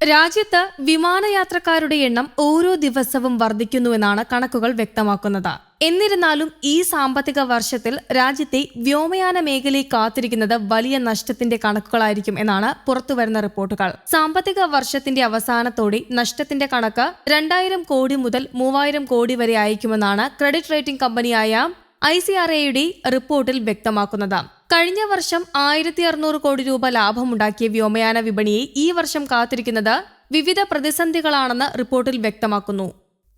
രാജ്യത്ത് വിമാനയാത്രക്കാരുടെ എണ്ണം ഓരോ ദിവസവും വർദ്ധിക്കുന്നുവെന്നാണ് കണക്കുകൾ വ്യക്തമാക്കുന്നത്. എന്നിരുന്നാലും ഈ സാമ്പത്തിക വർഷത്തിൽ രാജ്യത്തെ വ്യോമയാന മേഖലയെ കാത്തിരിക്കുന്നത് വലിയ നഷ്ടത്തിന്റെ കണക്കുകളായിരിക്കും എന്നാണ് പുറത്തുവരുന്ന റിപ്പോർട്ടുകൾ. സാമ്പത്തിക വർഷത്തിന്റെ അവസാനത്തോടെ നഷ്ടത്തിന്റെ കണക്ക് രണ്ടായിരം കോടി മുതൽ മൂവായിരം കോടി വരെ അയക്കുമെന്നാണ് ക്രെഡിറ്റ് റേറ്റിംഗ് കമ്പനിയായ ഐ സി ആർ എയുടെ റിപ്പോർട്ടിൽ വ്യക്തമാക്കുന്നത്. കഴിഞ്ഞ വർഷം ആയിരത്തി അറുന്നൂറ് കോടി രൂപ ലാഭമുണ്ടാക്കിയ വ്യോമയാന വിപണിയെ ഈ വർഷം കാത്തിരിക്കുന്നത് വിവിധ പ്രതിസന്ധികളാണെന്ന് റിപ്പോർട്ടിൽ വ്യക്തമാക്കുന്നു.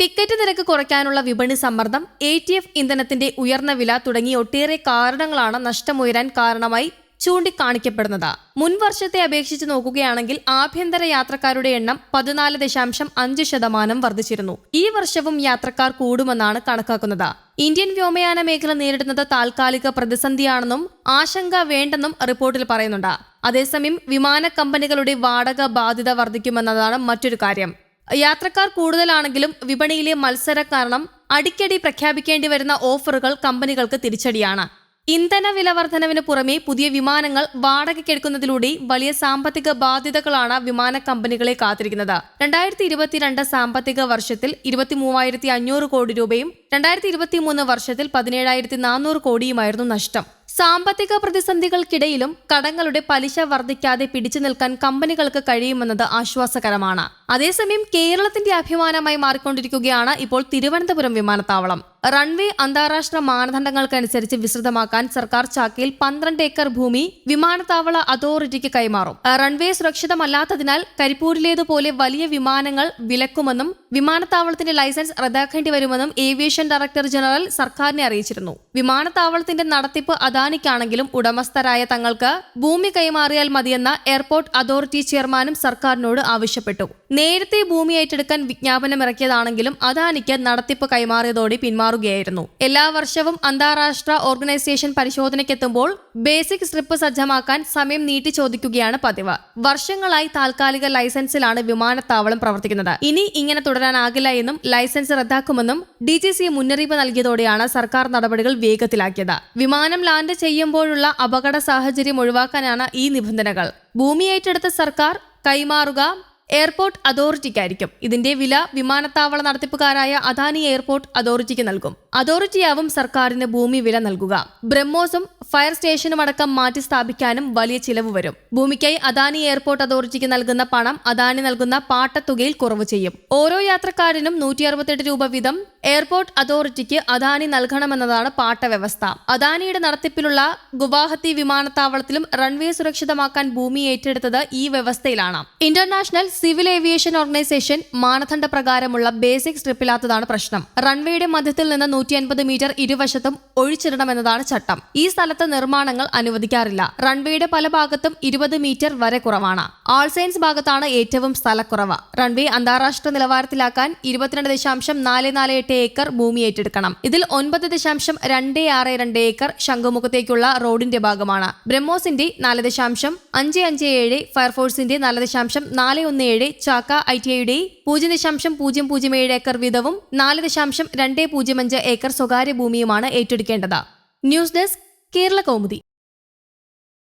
ടിക്കറ്റ് നിരക്ക് കുറയ്ക്കാനുള്ള വിപണി സമ്മർദ്ദം എ ടി എഫ് ഇന്ധനത്തിന്റെ ഉയർന്ന വില തുടങ്ങി ഒട്ടേറെ കാരണങ്ങളാണ് നഷ്ടമുയരാൻ കാരണമായി ചൂണ്ടിക്കാണിക്കപ്പെടുന്നത്. മുൻവർഷത്തെ അപേക്ഷിച്ച് നോക്കുകയാണെങ്കിൽ ആഭ്യന്തര യാത്രക്കാരുടെ എണ്ണം പതിനാല് ദശാംശം അഞ്ച് ശതമാനം വർദ്ധിച്ചിരുന്നു. ഈ വർഷവും യാത്രക്കാർ കൂടുമെന്നാണ് കണക്കാക്കുന്നത്. ഇന്ത്യൻ വ്യോമയാന മേഖല നേരിടുന്നത് താൽക്കാലിക പ്രതിസന്ധിയാണെന്നും ആശങ്ക വേണ്ടെന്നും റിപ്പോർട്ടിൽ പറയുന്നുണ്ട്. അതേസമയം വിമാന കമ്പനികളുടെ വാടക ബാധ്യത വർദ്ധിക്കുമെന്നതാണ് മറ്റൊരു കാര്യം. യാത്രക്കാർ കൂടുതലാണെങ്കിലും വിപണിയിലെ മത്സര കാരണം അടിക്കടി പ്രഖ്യാപിക്കേണ്ടി വരുന്ന ഓഫറുകൾ കമ്പനികൾക്ക് തിരിച്ചടിയാണ്. ഇന്ധന വില വർധനവിന് പുറമെ പുതിയ വിമാനങ്ങൾ വാടകയ്ക്കെടുക്കുന്നതിലൂടെ വലിയ സാമ്പത്തിക ബാധ്യതകളാണ് വിമാന കമ്പനികളെ കാത്തിരിക്കുന്നത്. രണ്ടായിരത്തി ഇരുപത്തിരണ്ട് സാമ്പത്തിക വർഷത്തിൽ ഇരുപത്തി മൂവായിരത്തി അഞ്ഞൂറ് കോടി രൂപയും രണ്ടായിരത്തി ഇരുപത്തി മൂന്ന് വർഷത്തിൽ പതിനേഴായിരത്തി നാനൂറ് കോടിയുമായിരുന്നു നഷ്ടം. സാമ്പത്തിക പ്രതിസന്ധികൾക്കിടയിലും കടങ്ങളുടെ പലിശ വർദ്ധിക്കാതെ പിടിച്ചു നിൽക്കാൻ കമ്പനികൾക്ക് കഴിയുമെന്നത് ആശ്വാസകരമാണ്. അതേസമയം കേരളത്തിന്റെ അഭിമാനമായി മാറിക്കൊണ്ടിരിക്കുകയാണ് ഇപ്പോൾ തിരുവനന്തപുരം വിമാനത്താവളം. റൺവേ അന്താരാഷ്ട്ര മാനദണ്ഡങ്ങൾക്കനുസരിച്ച് വിസ്തൃതമാക്കാൻ സർക്കാർ ചാക്കയിൽ പന്ത്രണ്ട് ഏക്കർ ഭൂമി വിമാനത്താവള അതോറിറ്റിക്ക് കൈമാറും. റൺവേ സുരക്ഷിതമല്ലാത്തതിനാൽ കരിപ്പൂരിലേതുപോലെ വലിയ വിമാനങ്ങൾ വിലക്കുമെന്നും വിമാനത്താവളത്തിന്റെ ലൈസൻസ് റദ്ദാക്കേണ്ടി വരുമെന്നും ഏവിയേഷൻ ഡയറക്ടർ ജനറൽ സർക്കാരിനെ അറിയിച്ചിരുന്നു. വിമാനത്താവളത്തിന്റെ നടത്തിപ്പ് അദാനിക്കാണെങ്കിലും ഉടമസ്ഥരായ തങ്ങൾക്ക് ഭൂമി കൈമാറിയാൽ മതിയെന്ന എയർപോർട്ട് അതോറിറ്റി ചെയർമാനും സർക്കാരിനോട് ആവശ്യപ്പെട്ടു. നേരത്തെ ഭൂമി ഏറ്റെടുക്കാൻ വിജ്ഞാപനം ഇറക്കിയതാണെങ്കിലും അദാനിക്ക് നടത്തിപ്പ് കൈമാറിയതോടെ പിന്മാറുകയായിരുന്നു. എല്ലാ വർഷവും അന്താരാഷ്ട്ര ഓർഗനൈസേഷൻ പരിശോധനയ്ക്കെത്തുമ്പോൾ ബേസിക് സ്ട്രിപ്പ് സജ്ജമാക്കാൻ സമയം നീട്ടി ചോദിക്കുകയാണ് പതിവ്. വർഷങ്ങളായി താൽക്കാലിക ലൈസൻസിലാണ് വിമാനത്താവളം പ്രവർത്തിക്കുന്നത്. ഇനി ഇങ്ങനെ തുടരാനാകില്ല എന്നും ലൈസൻസ് റദ്ദാക്കുമെന്നും ഡി ജി സി മുന്നറിയിപ്പ് നൽകിയതോടെയാണ് സർക്കാർ നടപടികൾ വേഗത്തിലാക്കിയത്. വിമാനം ലാൻഡ് ചെയ്യുമ്പോഴുള്ള അപകട സാഹചര്യം ഒഴിവാക്കാനാണ് ഈ നിബന്ധനകൾ. ഭൂമി ഏറ്റെടുത്ത സർക്കാർ കൈമാറുക എയർപോർട്ട് അതോറിറ്റിക്കായിരിക്കും. ഇതിന്റെ വില വിമാനത്താവള നടത്തിപ്പുകാരായ അദാനി എയർപോർട്ട് അതോറിറ്റിക്ക് നൽകും. അതോറിറ്റിയാവും സർക്കാരിന് ഭൂമി വില നൽകുക. ബ്രഹ്മോസും ഫയർ സ്റ്റേഷനും അടക്കം മാറ്റി സ്ഥാപിക്കാനും വലിയ ചിലവ് വരും. ഭൂമിക്കായി അദാനി എയർപോർട്ട് അതോറിറ്റിക്ക് നൽകുന്ന പണം അദാനി നൽകുന്ന പാട്ടത്തുകയിൽ കുറവ് ചെയ്യും. ഓരോ യാത്രക്കാരനും നൂറ്റി രൂപ വീതം എയർപോർട്ട് അതോറിറ്റിക്ക് അദാനി നൽകണമെന്നതാണ് പാട്ട വ്യവസ്ഥ അദാനിയുടെ നടത്തിപ്പിലുള്ള ഗുവാഹത്തി വിമാനത്താവളത്തിലും റൺവേ സുരക്ഷിതമാക്കാൻ ഭൂമി ഏറ്റെടുത്തത് ഈ വ്യവസ്ഥയിലാണ്. ഇന്റർനാഷണൽ സിവിൽ ഏവിയേഷൻ ഓർഗനൈസേഷൻ മാനദണ്ഡ പ്രകാരമുള്ള ബേസിക് സ്ട്രിപ്പില്ലാത്തതാണ് പ്രശ്നം. റൺവേയുടെ മധ്യത്തിൽ നിന്ന് നൂറ്റി അൻപത് മീറ്റർ ഇരുവശത്തും ഒഴിച്ചിടണമെന്നതാണ് ചട്ടം. ഈ സ്ഥലത്ത് നിർമ്മാണങ്ങൾ അനുവദിക്കാറില്ല. റൺവേയുടെ പല ഭാഗത്തും ഇരുപത് മീറ്റർ വരെ കുറവാണ്. ആൾസൈൻസ് ഭാഗത്താണ് ഏറ്റവും സ്ഥലക്കുറവ്. റൺവേ അന്താരാഷ്ട്ര നിലവാരത്തിലാക്കാൻ ഇരുപത്തിരണ്ട് ദശാംശം നാല് നാല് എട്ട് ഏക്കർ ഭൂമി ഏറ്റെടുക്കണം. ഇതിൽ ഒൻപത് ദശാംശം രണ്ട് ആറ് രണ്ട് ഏക്കർ ശംഖുമുഖത്തേക്കുള്ള റോഡിന്റെ ഭാഗമാണ്. ബ്രഹ്മോസിന്റെ നാല് ദശാംശം അഞ്ച് അഞ്ച് ഏഴ് ഫയർഫോഴ്സിന്റെ നാല് ദശാംശം നാല് ഒന്ന് ഏഴ് ചാക്ക ഐ ടി ഐയുടെ പൂജ്യം ദശാംശം പൂജ്യം പൂജ്യം ഏഴ് ഏക്കർ വീതവും നാല് ദശാംശം രണ്ട് പൂജ്യം അഞ്ച് ഏക്കർ സ്വകാര്യ ഭൂമിയുമാണ് ഏറ്റെടുക്കേണ്ടത്. News desk Kerala Kaumudi.